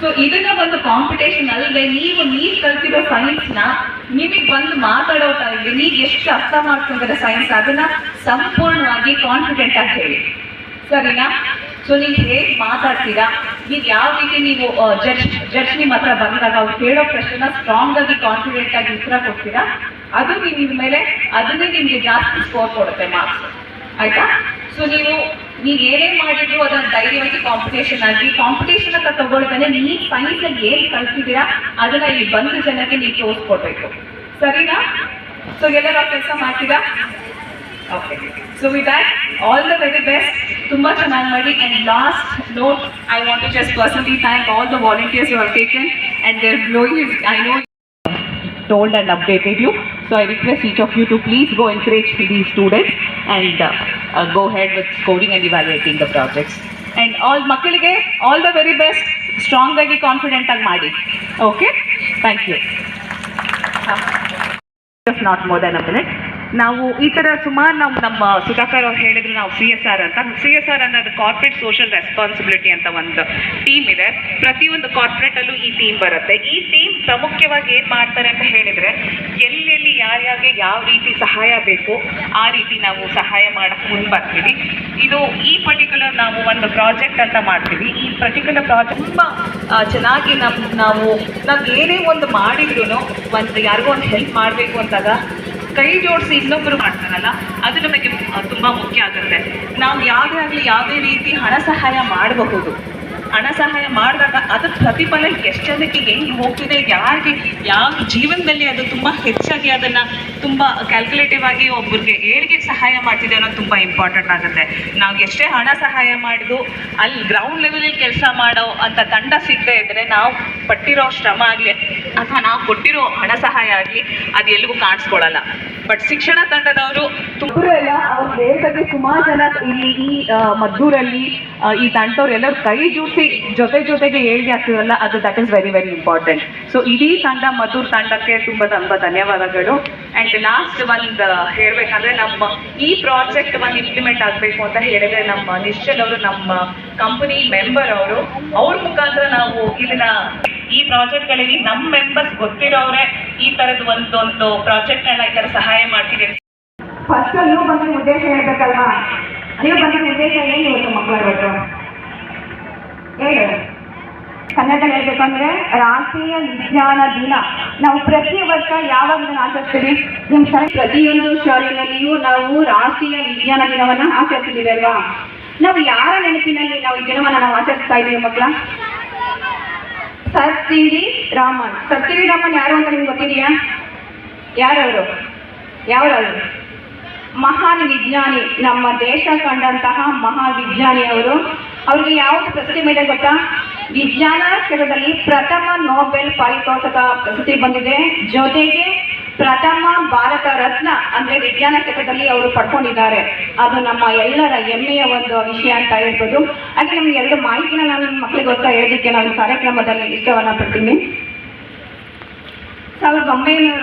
So ಇದನ್ನ ಒಂದು competition ಅಲ್ಲದೆ ನೀವು ನೀವು ಕಲ್ತಿರೋ ಸೈನ್ಸ್ನ ನಿಮಗೆ ಬಂದು ಮಾತಾಡೋ ಟೈಮ್ಗೆ ನೀವು ಎಷ್ಟು ಅರ್ಥ ಮಾಡ್ಕೊಂಡಿರೋ ಸೈನ್ಸ್ ಅದನ್ನ ಸಂಪೂರ್ಣವಾಗಿ ಕಾನ್ಫಿಡೆಂಟ್ ಆಗಿ ಹೇಳಿ. ಸರಿನಾ? ಸೊ ನೀವು ಹೇಗೆ ಮಾತಾಡ್ತೀರಾ? ನೀವು ಯಾವ ರೀತಿ ನೀವು ಜಡ್ಜ್ ಜಡ್ಜ್ ನಿಮ್ಮ ಹತ್ರ ಬಂದಾಗ ಅವ್ರು ಕೇಳೋ ಪ್ರಶ್ನೆ ಸ್ಟ್ರಾಂಗ್ ಆಗಿ ಕಾನ್ಫಿಡೆಂಟ್ ಆಗಿ ಉತ್ತರ ಕೊಡ್ತೀರಾ? ಅದು ನಿಮ್ಮ ಮೇಲೆ, ಅದನ್ನೇ ನಿಮಗೆ ಜಾಸ್ತಿ ಸ್ಕೋರ್ ಕೊಡುತ್ತೆ ಮಾರ್ಕ್ಸ್ ಆಯ್ತಾ? ಸೊ ನೀವು ನೀವು ಏನೇ ಮಾಡಿದ್ರು ಅದನ್ನ ಧೈರ್ಯವಾಗಿ ಕಾಂಪಿಟೇಷನ್ ಆಗಿ ಕಾಂಪಿಟೇಷನ್ ಅಂತ ತಗೊಳ್ತಾನೆ ನೀವು ಸೈನ್ಸ್ ಅಲ್ಲಿ ಏನ್ ಕಲ್ತಿದ್ದೀರಾ, ಅದನ್ನ ಇಲ್ಲಿ ಬಂದ ಜನಕ್ಕೆ ನೀವು ತೋರಿಸ್ಕೊಡ್ಬೇಕು. ಸರಿನಾ? ಸೊ ಎಲ್ಲರೂ ಕೆಲಸ ಮಾಡ್ತೀರಾ? Okay so with that all the very best ತುಂಬಾ ಚೆನ್ನಾಗಿ ಮಾಡಿ. And last note I want to just personally thank all the volunteers you have taken and their glowing I know told and updated you. So I request each of you to please go encourage these students and uh, uh, go ahead with scoring and evaluating the projects. And all ಮಕ್ಕಳಿಗೆ all the very best strong ಆಗಿ confident ಆಗಿ ಮಾಡಿ okay thank you not more than a minute ನಾವು ಈ ಥರ ಸುಮಾರು ನಾವು ನಮ್ಮ ಸುಧಾಕರ್ ಅವ್ರು ಹೇಳಿದ್ರು ನಾವು ಸಿ ಎಸ್ ಆರ್ ಅಂತ. ಸಿ ಎಸ್ ಆರ್ ಅನ್ನೋದು ಕಾರ್ಪೊರೇಟ್ ಸೋಷಿಯಲ್ ರೆಸ್ಪಾನ್ಸಿಬಿಲಿಟಿ ಅಂತ ಒಂದು ಟೀಮ್ ಇದೆ. ಪ್ರತಿಯೊಂದು ಕಾರ್ಪೊರೇಟ್ ಅಲ್ಲೂ ಈ ಟೀಮ್ ಬರುತ್ತೆ. ಈ ಟೀಮ್ ಪ್ರಾಮುಖ್ಯವಾಗಿ ಏನು ಮಾಡ್ತಾರೆ ಅಂತ ಹೇಳಿದ್ರೆ ಎಲ್ಲೆಲ್ಲಿ ಯಾರ್ಯಾರಿಗೆ ಯಾವ ರೀತಿ ಸಹಾಯ ಬೇಕು ಆ ರೀತಿ ನಾವು ಸಹಾಯ ಮಾಡಕ್ಕೆ ಮುಂದೆ ಬರ್ತೀವಿ. ಇದು ಈ ಪರ್ಟಿಕ್ಯುಲರ್ ನಾವು ಒಂದು ಪ್ರಾಜೆಕ್ಟ್ ಅಂತ ಮಾಡ್ತೀವಿ. ಈ ಪರ್ಟಿಕ್ಯುಲರ್ ಪ್ರಾಜೆಕ್ಟ್ ತುಂಬ ಚೆನ್ನಾಗಿ ನಮ್ಮ ನಾವು ನಾವು ಏನೇ ಒಂದು ಮಾಡಿದ್ರು ಒಂದು ಯಾರಿಗೋ ಒಂದು ಹೆಲ್ಪ್ ಮಾಡಬೇಕು ಅಂತಾಗ ಕೈ ಜೋಡಿಸಿ ಇನ್ನೊಬ್ಬರು ಮಾಡ್ತಾರಲ್ಲ, ಅದು ನಮಗೆ ತುಂಬ ಮುಖ್ಯ ಆಗುತ್ತೆ. ನಾವು ಯಾವುದೇ ಆಗಲಿ ಯಾವುದೇ ರೀತಿ ಹಣ ಸಹಾಯ ಮಾಡಬಹುದು. ಹಣ ಸಹಾಯ ಮಾಡಿದಾಗ ಅದ್ರ ಪ್ರತಿಫಲ ಎಷ್ಟು ಜನಕ್ಕೆ ಹೆಂಗೆ ಹೋಗ್ತಿದೆ, ಯಾರಿಗೆ, ಯಾವ ಜೀವನದಲ್ಲಿ ಅದು ತುಂಬ ಹೆಚ್ಚಾಗಿ ಅದನ್ನು ತುಂಬ ಕ್ಯಾಲ್ಕುಲೇಟಿವ್ ಆಗಿ ಒಬ್ಬರಿಗೆ ಏಳಿಗೆ ಸಹಾಯ ಮಾಡ್ತಿದೆ ಅನ್ನೋದು ತುಂಬ ಇಂಪಾರ್ಟೆಂಟ್ ಆಗುತ್ತೆ. ನಾವು ಎಷ್ಟೇ ಹಣ ಸಹಾಯ ಮಾಡಿದ್ರು ಅಲ್ಲಿ ಗ್ರೌಂಡ್ ಲೆವೆಲಲ್ಲಿ ಕೆಲಸ ಮಾಡೋ ಅಂತ ತಂಡ ಸಿಗದೆ ಇದ್ದರೆ ನಾವು ಪಟ್ಟಿರೋ ಶ್ರಮ ಆಗಲಿ ಅಥವಾ ನಾವು ಕೊಟ್ಟಿರೋ ಹಣ ಸಹಾಯ ಆಗಲಿ ಅದು ಎಲ್ಲಿಗೂ ಕಾಣಿಸ್ಕೊಳ್ಳಲ್ಲ ಬಟ್ ಶಿಕ್ಷಣ ತಂಡದವರು ತುಂಬ ಎಲ್ಲ ಅವ್ರ ಸುಮಾರು ಜನ ಇಲ್ಲಿ ಈ ಮದ್ದೂರಲ್ಲಿ ಈ ತಂಡವ್ರು ಎಲ್ಲರೂ ಕೈ ಜೋಡಿಸಿ ಜೊತೆ ಜೊತೆಗೆ ಏಳಿಗೆ ಆಗ್ತೀವಲ್ಲ ಅದು that is very very important so ಇಡೀ ತಂಡ ಮಧುರ್ ತಂಡಕ್ಕೆ ತುಂಬ ತುಂಬ ಧನ್ಯವಾದಗಳು. ಅಂಡ್ ಲಾಸ್ಟ್ ಒಂದು ಹೇಳ್ಬೇಕಂದ್ರೆ ನಮ್ಮ ಈ ಪ್ರಾಜೆಕ್ಟ್ ಒಂದು ಇಂಪ್ಲಿಮೆಂಟ್ ಆಗಬೇಕು ಅಂತ ಹೇಳಿದ್ರೆ ನಮ್ಮ ನಿಶ್ಚಲ್ ಅವರು, ನಮ್ಮ ಕಂಪನಿ ಮೆಂಬರ್ ಅವರು, ಅವ್ರ ಮುಖಾಂತರ ನಾವು ಇದನ್ನ ಈ ಪ್ರಾಜೆಕ್ಟ್ಗಳಲ್ಲಿ ನಮ್ಮ ಮೆಂಬರ್ಸ್ ಗೊತ್ತಿರೋರೆ ಈ ತರದ ಒಂದೊಂದು ಪ್ರಾಜೆಕ್ಟ್ಗಳನ್ನ ಈ ಸಹಾಯ ಅಂತ. ಫಸ್ಟ್ ಅಲ್ಲೂ ಬಂದು ಉದ್ದೇಶ ಹೇಳ್ಬೇಕಲ್ವಾ? ನೀವು ಬಂದಿರೋ ಉದ್ದೇಶ ಏನು ಇವತ್ತು ಮಕ್ಕಳು ಇವತ್ತು? ಹೇಳು. ಕನ್ನಡ ಹೇಳ್ಬೇಕಂದ್ರೆ ರಾಷ್ಟ್ರೀಯ ವಿಜ್ಞಾನ ದಿನ. ನಾವು ಪ್ರತಿ ವರ್ಷ ಯಾವಾಗ ಆಚರಿಸ್ತೀವಿ? ನಿಮ್ಮ ಶಾಲೆ ಪ್ರತಿಯೊಂದು ಶಾಲೆಯಲ್ಲಿಯೂ ನಾವು ರಾಷ್ಟ್ರೀಯ ವಿಜ್ಞಾನ ದಿನವನ್ನ ಆಚರಿಸ್ತೀವಿ ಅಲ್ವಾ? ನಾವು ಯಾರ ನೆನಪಿನಲ್ಲಿ ನಾವು ಈ ದಿನವನ್ನ ನಾವು ಆಚರಿಸ್ತಾ ಇದ್ದೀವಿ ಮಕ್ಕಳ? Sir C V Raman. Sir C V Raman ಯಾರು ಅಂತ ನಿಮ್ಗೆ ಗೊತ್ತಿದೆಯಾ? ಯಾರವರು? ಯಾರವರು ಮಹಾನ್ ವಿಜ್ಞಾನಿ. ನಮ್ಮ ದೇಶ ಕಂಡಂತಹ ಮಹಾ ವಿಜ್ಞಾನಿ ಅವರು. ಅವ್ರಿಗೆ ಯಾವುದು ಪ್ರಶಸ್ತಿ ಮೇಲೆ ಗೊತ್ತಾ? ವಿಜ್ಞಾನ ಕ್ಷೇತ್ರದಲ್ಲಿ ಪ್ರಥಮ ನೋಬೆಲ್ ಪಾರಿತೋಷಕ ಪ್ರಸಿದ್ಧಿ ಬಂದಿದೆ. ಜೊತೆಗೆ ಪ್ರಥಮ ಭಾರತ ರತ್ನ ಅಂದ್ರೆ ವಿಜ್ಞಾನ ಕ್ಷೇತ್ರದಲ್ಲಿ ಅವರು ಪಡ್ಕೊಂಡಿದ್ದಾರೆ. ಅದು ನಮ್ಮ ಎಲ್ಲರ ಹೆಮ್ಮೆಯ ಒಂದು ವಿಷಯ ಅಂತ ಹೇಳ್ಬೋದು. ಹಾಗೆ ನಮ್ಗೆ ಎರಡು ಮಾಹಿತಿನ ನಾನು ನಿಮ್ಮ ಮಕ್ಕಳಿಗೋಸ್ಕರ ಹೇಳೋದಕ್ಕೆ ನಾನು ಕಾರ್ಯಕ್ರಮದಲ್ಲಿ ಇಷ್ಟವನ್ನ ಪಡ್ತೀನಿ. ಸಾವಿರದ ಒಂಬೈನೂರ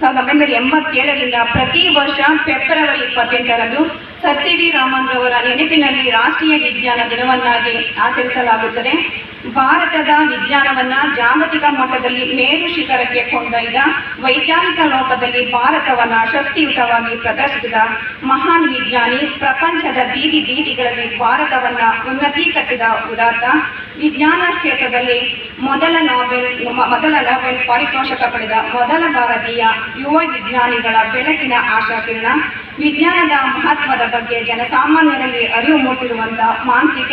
ಸಾವಿರದ ಒಂಬೈನೂರ ಎಂಬತ್ತೇಳರಿಂದ ಪ್ರತಿ ವರ್ಷ ಫೆಬ್ರವರಿ ಇಪ್ಪತ್ತೆಂಟರಂದು ಎಂಟರಂದು ಸಿ ವಿ ರಾಮನ್ ರವರ ನೆನಪಿನಲ್ಲಿ ರಾಷ್ಟ್ರೀಯ ವಿಜ್ಞಾನ ದಿನವನ್ನಾಗಿ ಆಚರಿಸಲಾಗುತ್ತದೆ. ಭಾರತದ ವಿಜ್ಞಾನವನ್ನ ಜಾಗತಿಕ ಮಟ್ಟದಲ್ಲಿ ಮೇರು ಶಿಖರಕ್ಕೆ ಕೊಂಡೊಯ್ದ ವೈಜ್ಞಾನಿಕ ಲೋಕದಲ್ಲಿ ಭಾರತವನ್ನ ಶಕ್ತಿಯುತವಾಗಿ ಪ್ರದರ್ಶಿಸಿದ ಮಹಾನ್ ವಿಜ್ಞಾನಿ, ಪ್ರಪಂಚದ ಬೀದಿ ಬೀದಿಗಳಲ್ಲಿ ಭಾರತವನ್ನ ಉನ್ನತೀಕರಿಸಿದ ಉದಾತ್ತ, ವಿಜ್ಞಾನ ಕ್ಷೇತ್ರದಲ್ಲಿ ಮೊದಲ ನೋಬೆಲ್ ಮೊದಲ ನೋಬೆಲ್ ಪಾರಿತೋಷಕ ಪಡೆದ ಮೊದಲ ಭಾರತೀಯ ಯುವ ವಿಜ್ಞಾನಿಗಳ ಬೆಳಕಿನ ಆಶಾಕಿರಣ ವಿಜ್ಞಾನದ ಮಹತ್ವದ ಬಗ್ಗೆ ಜನಸಾಮಾನ್ಯರಲ್ಲಿ ಅರಿವು ಮೂಡಿಸಿರುವಂತಹ ಮಾಂತ್ರಿಕ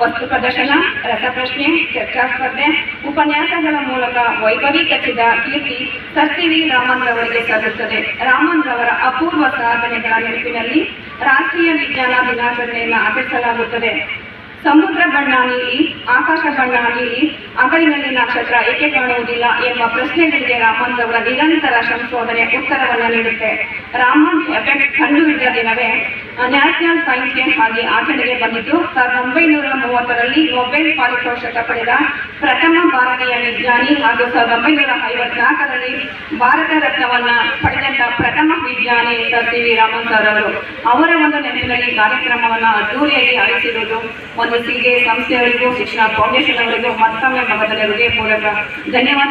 ವಸ್ತು ಪ್ರದರ್ಶನ, ರಸಪ್ರಶ್ನೆ, ಚರ್ಚಾ ಸ್ಪರ್ಧೆ, ಉಪನ್ಯಾಸಗಳ ಮೂಲಕ ವೈಭವೀಕರಿಸಿದ ಕೀರ್ತಿ ಸರ್ ಸಿ ವಿ ರಾಮನ್ ರವರಿಗೆ ಸಲ್ಲುತ್ತದೆ. ರಾಮನ್ ರವರ ಅಪೂರ್ವ ಸಾಧನೆಗಳ ನೆನಪಿನಲ್ಲಿ ರಾಷ್ಟ್ರೀಯ ವಿಜ್ಞಾನ ದಿನಾಚರಣೆಯನ್ನು ಆಚರಿಸಲಾಗುತ್ತದೆ. ಸಮುದ್ರ ಬಣ್ಣ ನೀಲಿ ಆಕಾಶ ಬಣ್ಣ ನೀಲಿ ಅಗಲಿನಲ್ಲಿ ನಕ್ಷತ್ರ ಏಕೆ ಕಾಣುವುದಿಲ್ಲ ಎಂಬ ಪ್ರಶ್ನೆಗಳಿಗೆ ರಾಮನ್ ಅವರ ನಿರಂತರ ಸಂಶೋಧನೆ ಉತ್ತರವನ್ನು ನೀಡುತ್ತೆ. ರಾಮನ್ ಎಫೆಕ್ಟ್ ಕಂಡುಹಿಡಿದ ದಿನವೇ ನ್ಯಾಷನಲ್ ಸೈನ್ಸ್ ಡೇ ಆಗಿ ಆಚರಣೆಗೆ ಬಂದಿದ್ದು ಸಾವಿರದ ಒಂಬೈನೂರ ಮೂವತ್ತರಲ್ಲಿ ನೊಬೆಲ್ ಪಾರಿತೋಷಕ ಪಡೆದ ಪ್ರಥಮ ಭಾರತೀಯ ವಿಜ್ಞಾನಿ ಹಾಗೂ ಸಾವಿರದ ಒಂಬೈನೂರ ಐವತ್ನಾಲ್ಕರಲ್ಲಿ ಭಾರತ ರತ್ನವನ್ನ ಪಡೆದಂತ ಪ್ರಥಮ ವಿಜ್ಞಾನಿ sir C V Raman sir ಅವರು. ಅವರ ಒಂದು ನೆನಪಿನಲ್ಲಿ ಕಾರ್ಯಕ್ರಮವನ್ನ ಅದ್ದೂರಿಯಾಗಿ ಆಯೋಜಿಸಿರುವುದು ಒಂದು ಸಿಗೆ ಸಂಸ್ಥೆಯವರಿಗೂ ಶಿಕ್ಷಣ ಫೌಂಡೇಶನ್ ಅವರಿಗೂ ಮತ್ತೊಮ್ಮೆ ಮಗದಲ್ಲಿ ಹೃದಯಪೂರ್ವಕ ಧನ್ಯವಾದ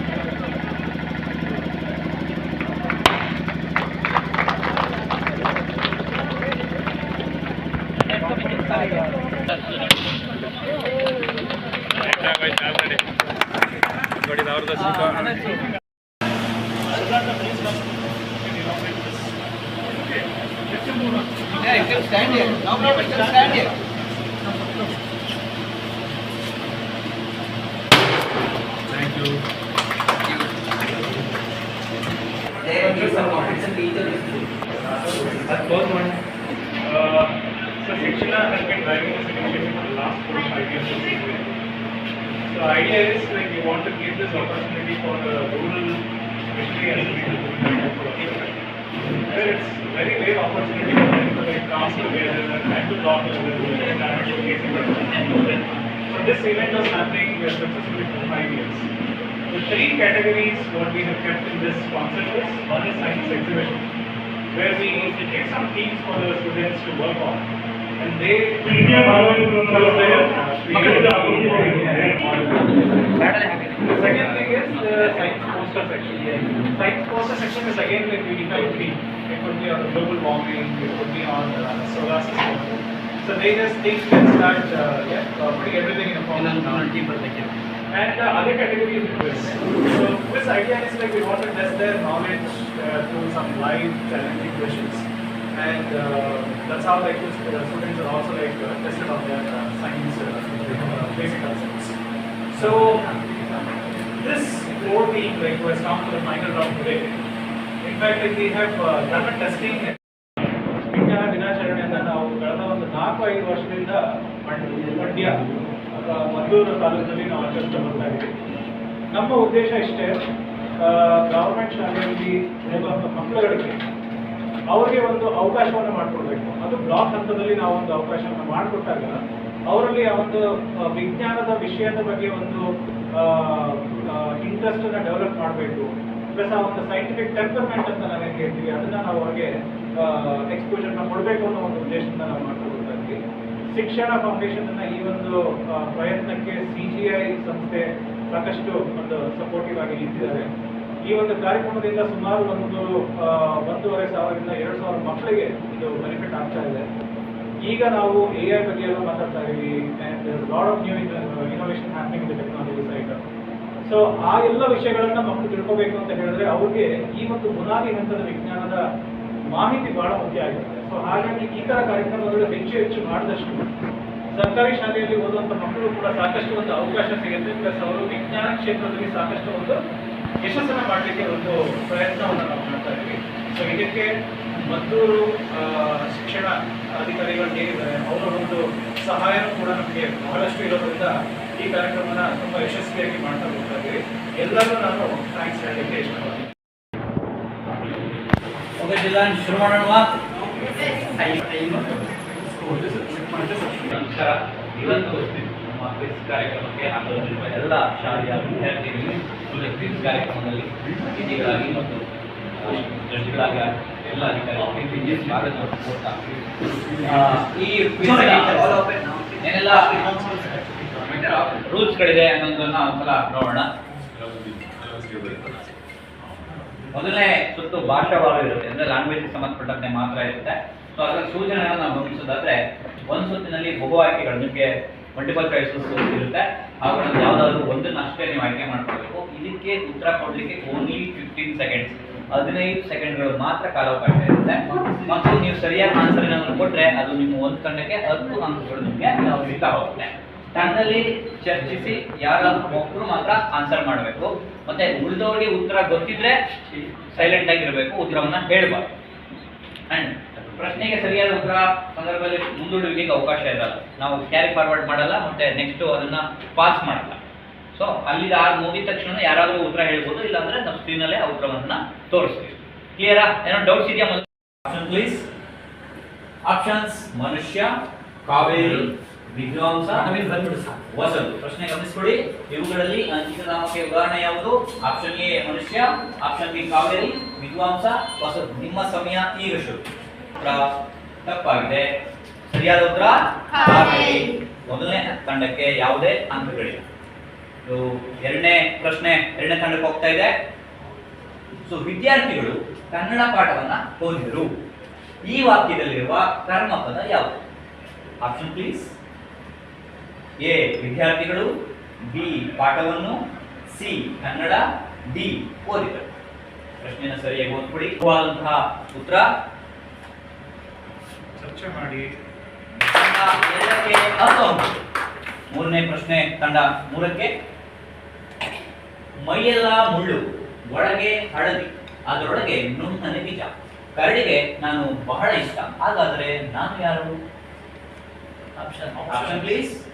Yeah, you can stand here. No problem, you can stand here. Thank you. There will be some comments and legal issues. At one, uh, so Shikshana has been driving this initiative for the last four five years. The idea is like you want to give this opportunity for the rural, especially as a people where it's very rare opportunity for them to like come together and to talk together and showcasing. So this event was happening, we successfully for five years. The three categories what we have kept in this concept is one is science exhibition, where we take some themes for the students to work on. And they The second thing is the science poster section. Science poster section is again like define theme. It could be on global warming, it could be on uh, solar system. So they just think and start, uh, yeah, uh, putting everything in a form. And the other category is quiz. So quiz idea is like we want to test their knowledge uh, through some live challenging questions. And uh, that's how like uh, students are also like uh, tested on their uh, science uh, uh, basic concepts. So this core team like was come to the final round today. In fact, like we have uh, done a testing. ವಿಜ್ಞಾನ ದಿನಾಚರಣೆಯನ್ನು ನಾವು ಕಳೆದ ಒಂದು ನಾಲ್ಕು ಐದು ವರ್ಷದಿಂದ ಮಂಡ್ಯ ಮದ್ದೂರು ತಾಲೂಕಿನಲ್ಲಿ ನಾವು ಆಚರಿಸ್ತಾ ಬರ್ತಾ ಇದ್ದೀವಿ ನಮ್ಮ ಉದ್ದೇಶ ಇಷ್ಟೇ ಗೌರ್ಮೆಂಟ್ ಶಾಲೆಯಲ್ಲಿ ಹೋಗುವಂಥ ಮಕ್ಕಳುಗಳಿಗೆ ಅವರಿಗೆ ಒಂದು ಅವಕಾಶವನ್ನು ಮಾಡಿಕೊಡ್ಬೇಕು ಅದು ಬ್ಲಾಕ್ ಹಂತದಲ್ಲಿ ನಾವು ಒಂದು ಅವಕಾಶವನ್ನು ಮಾಡಿಕೊಟ್ಟಾಗ ಅವರಲ್ಲಿ ಆ ಒಂದು ವಿಜ್ಞಾನದ ವಿಷಯದ ಬಗ್ಗೆ ಒಂದು ಇಂಟ್ರೆಸ್ಟ್ ಅನ್ನ ಡೆವಲಪ್ ಮಾಡಬೇಕು. ಪ್ಲಸ್ ಆ ಒಂದು ಸೈಂಟಿಫಿಕ್ ಟೆಂಪರ್ಮೆಂಟ್ ಅಂತ ನಾವೇನು ಹೇಳ್ತೀವಿ, ಅದನ್ನ ನಾವು ಅವ್ರಿಗೆ ಎಕ್ಸ್ಪೋಜರ್ನ ಕೊಡಬೇಕು ಅನ್ನೋ ಒಂದು ಉದ್ದೇಶದಿಂದ ನಾವು ಮಾಡ್ಕೊಳ್ತಾ ಶಿಕ್ಷಣ ಫೌಂಡೇಶನ್ ಅನ್ನ ಈ ಒಂದು ಪ್ರಯತ್ನಕ್ಕೆ ಸಿ ಜಿ ಐ ಸಂಸ್ಥೆ ಸಾಕಷ್ಟು ಒಂದು ಸಪೋರ್ಟಿವ್ ಆಗಿ ನಿಂತಿದ್ದಾರೆ. ಈ ಒಂದು ಕಾರ್ಯಕ್ರಮದಿಂದ ಸುಮಾರು ಒಂದು ಒಂದೂವರೆ ಸಾವಿರದಿಂದ ಎರಡು ಸಾವಿರ ಮಕ್ಕಳಿಗೆ ಇದು ಬೆನಿಫಿಟ್ ಆಗ್ತಾ ಇದೆ. ಈಗ ನಾವು ಎ ಐ ಬಗ್ಗೆ ಎಲ್ಲ ಮಾತಾಡ್ತಾ ಇದೀವಿ and lot of new innovation happening in technology so ಆ ಎಲ್ಲ ವಿಷಯಗಳನ್ನ ಮಕ್ಕಳು ತಿಳ್ಕೋಬೇಕು ಅಂತ ಹೇಳಿದ್ರೆ ಅವ್ರಿಗೆ ಈ ಒಂದು ಬುನಾದಿ ಹಂತದ ವಿಜ್ಞಾನದ ಮಾಹಿತಿ ಬಹಳ ಮುಖ್ಯ ಆಗಿರುತ್ತೆ. ಸೊ ಹಾಗಾಗಿ ಈ ತರ ಕಾರ್ಯಕ್ರಮಗಳು ಹೆಚ್ಚು ಹೆಚ್ಚು ಮಾಡಿದಷ್ಟು ಸರ್ಕಾರಿ ಶಾಲೆಯಲ್ಲಿ ಓದುವಂತ ಮಕ್ಕಳು ಕೂಡ ಸಾಕಷ್ಟು ಒಂದು ಅವಕಾಶ ಸಿಗುತ್ತೆ. ಪ್ಲಸ್ ಅವರು ವಿಜ್ಞಾನ ಕ್ಷೇತ್ರದಲ್ಲಿ ಸಾಕಷ್ಟು ಒಂದು ಯಶಸ್ಸನ್ನು ಮಾಡಲಿಕ್ಕೆ ಒಂದು ಪ್ರಯತ್ನವನ್ನು ನಾವು ಮಾಡ್ತಾ ಇದ್ದೀವಿ. ಸೊ ಇದಕ್ಕೆ ಮದ್ದೂರು ಶಿಕ್ಷಣ ಅಧಿಕಾರಿಗಳು ಏನಿದ್ದಾರೆ ಅವರ ಒಂದು ಸಹಾಯನೂ ಕೂಡ ನಮಗೆ ಬಹಳಷ್ಟು ಇರೋದ್ರಿಂದ ಈ ಕಾರ್ಯಕ್ರಮನ ತುಂಬ ಯಶಸ್ವಿಯಾಗಿ ಮಾಡ್ತಾ ಹೋಗ್ತಾ ಇದ್ದೀವಿ. ಎಲ್ಲರೂ ನಾನು ಥ್ಯಾಂಕ್ಸ್ ಹೇಳಲಿಕ್ಕೆ ಇಷ್ಟಪಡ್ತೀನಿ ಓಕೆ ಜಿಲ್ಲಾ ಶುರು ಮಾಡೋಣ ನಮಸ್ಕಾರ ಇವತ್ತು ನಮ್ಮ ಕ್ವಿಸ್ ಕಾರ್ಯಕ್ರಮಕ್ಕೆ ಆಗಮಿಸಿರುವ ಎಲ್ಲ ಶಾಲೆಯ ವಿದ್ಯಾರ್ಥಿಗಳಿಗೆ ಕ್ವಿಸ್ ಕಾರ್ಯಕ್ರಮದಲ್ಲಿ ಅತಿಥಿಗಳಾಗಿ ಮತ್ತು ಜಡ್ಜ್ಗಳಾಗಿ ಎಲ್ಲ ಅಧಿಕಾರಿಗಳಿಗೆ ಸ್ವಾಗತ ಕೋರ್ತಾ ಆ, ಈ quiz ಏನೆಲ್ಲ ರೂಲ್ಸ್ಗಳಿದೆ ಅನ್ನೋದನ್ನ ಒಂದ್ಸಲ ನೋಡೋಣ. ಮೊದಲನೇ ಸುತ್ತು ಭಾಷಾಭಾವ ಇರುತ್ತೆ, ಅಂದ್ರೆ ಲ್ಯಾಂಗ್ವೇಜ್ ಸಂಬಂಧಪಟ್ಟಂತೆ ಮಾತ್ರ ಇರುತ್ತೆ. ಸೊ ಅದರ ಸೂಚನೆಗಳನ್ನ ಗಮನಿಸೋದಾದ್ರೆ, ಒಂದ್ ಸುತ್ತಿನಲ್ಲಿ ಬಹು ಆಯ್ಕೆಗಳು, ನಿಮಗೆ ಮಲ್ಟಿಪಲ್ ಚಾಯ್ಸಸ್ ಇರುತ್ತೆ. ಹಾಗೂ ಯಾವ್ದಾದ್ರು ಒಂದನ್ನ ಅಷ್ಟೇ ನೀವು ಆಯ್ಕೆ ಮಾಡ್ಕೋಬೇಕು ಇದಕ್ಕೆ ಉತ್ತರ ಕೊಡ್ಲಿಕ್ಕೆ ಓನ್ಲಿ ಫಿಫ್ಟೀನ್ ಸೆಕೆಂಡ್ಸ್ ಹದಿನೈದು ಸೆಕೆಂಡ್ಗಳು ಮಾತ್ರ ಕಾಲಾವಕಾಶ ಇರುತ್ತೆ. ಮತ್ತು ನೀವು ಸರಿಯಾದ ಆನ್ಸರ್ ಏನಾದ್ರು ಕೊಟ್ಟರೆ ಅದು ನಿಮ್ಮ ಒಂದು ತಂಡಕ್ಕೆ ಹತ್ತು ಅಂಕಗಳು ನಿಮಗೆ ಸಿಗ್ತಾ ಹೋಗುತ್ತೆ. ತನ್ನಲ್ಲಿ ಚರ್ಚಿಸಿ ಯಾರಾದ್ರೂ ಒಬ್ರು ಮಾತ್ರ ಆನ್ಸರ್ ಮಾಡಬೇಕು. ಮತ್ತೆ ಉಳಿದವರಿಗೆ ಉತ್ತರ ಗೊತ್ತಿದ್ರೆ ಸೈಲೆಂಟ್ ಆಗಿರ್ಬೇಕು, ಉತ್ತರವನ್ನ ಹೇಳಬಾರ್ದು. ಅಂಡ್ ಪ್ರಶ್ನೆಗೆ ಸರಿಯಾದ ಉತ್ತರ ಸಂದರ್ಭದಲ್ಲಿ ಮುಂದೂಡುವಿಕೆಗೆ ಅವಕಾಶ ಇರಲ್ಲ. ನಾವು ಕ್ಯಾರಿ ಫಾರ್ವರ್ಡ್ ಮಾಡಲ್ಲ, ಮತ್ತೆ ನೆಕ್ಸ್ಟ್ ಅದನ್ನ ಪಾಸ್ ಮಾಡಲ್ಲ. ಸೊ ಅಲ್ಲಿ ಆರು ಮುಗಿದ ತಕ್ಷಣ ಯಾರಾದರೂ ಉತ್ತರ ಹೇಳ್ಬೋದು, ಇಲ್ಲಾಂದ್ರೆ ನಮ್ಮ ಸ್ಕ್ರೀನಲ್ಲೇ ಆ ಉತ್ತರವನ್ನ ತೋರಿಸ್ತೀವಿ. ಕ್ಲಿಯರಾ ಏನೋ ಡೌಟ್ಸ್ ಇದೆಯಾ? ಪ್ಲೀಸ್ ಆಪ್ಷನ್ಸ್ ಮನುಷ್ಯ, ಕಾವೇರಿ. ವಿದ್ವಾಂಸ ಹೊಸದು ಪ್ರಶ್ನೆ ಗಮನಿಸ್ಕೊಳ್ಳಿ. ಇವುಗಳಲ್ಲಿ ಅಂಕಿತನಾಮಕ್ಕೆ ಉದಾಹರಣೆ ಯಾವುದು? ಆಪ್ಷನ್ ಎ ಮನುಷ್ಯ. Option B Kaveri. ವಿದ್ವಾಂಸ ಹೊಸದು ನಿಮ್ಮ ಸಮಯ ಈಗ ಶುರು ಉತ್ತರ, ತಪ್ಪಾಗಿದೆ. ಸರಿಯಾದ ಉತ್ತರ? ಕಾವೇರಿ. ಮೊದಲನೇ ತಂಡಕ್ಕೆ ಯಾವುದೇ ಅಂಕಗಳಿಲ್ಲ. ಎರಡನೇ ಪ್ರಶ್ನೆ, ಎರಡನೇ ತಂಡಕ್ಕೆ ಹೋಗ್ತಾ ಇದೆ. ಸೊ ವಿದ್ಯಾರ್ಥಿಗಳು ಕನ್ನಡ ಪಾಠವನ್ನ ಓದಿದರು. ಈ ವಾಕ್ಯದಲ್ಲಿರುವ ಕರ್ಮಪದ ಯಾವುದು? ಆಪ್ಷನ್ ಪ್ಲೀಸ್ ಎ ವಿದ್ಯಾರ್ಥಿಗಳು ಬಿ ಪಾಠವನ್ನು ಸಿ ಕನ್ನಡ ಡಿ ಓದಿದರು. ಪ್ರಶ್ನೆಯನ್ನು ಸರಿಯಾಗಿ ವಾದಂತಹ ಉತ್ತರ. ಚರ್ಚೆ ಮಾಡಿ. ಮೂರನೇ ಪ್ರಶ್ನೆ ತಂಡ ಮೂರಕ್ಕೆ. ಮೈಯೆಲ್ಲ ಮುಳ್ಳು ಒಳಗೆ ಹಳದಿ ಅದರೊಳಗೆ ನುಣ್ಣನೆ ಬೀಜ. ಕರಡಿಗೆ ನಾನು ಬಹಳ ಇಷ್ಟ ಹಾಗಾದ್ರೆ ನಾನು ಯಾರು? Option option please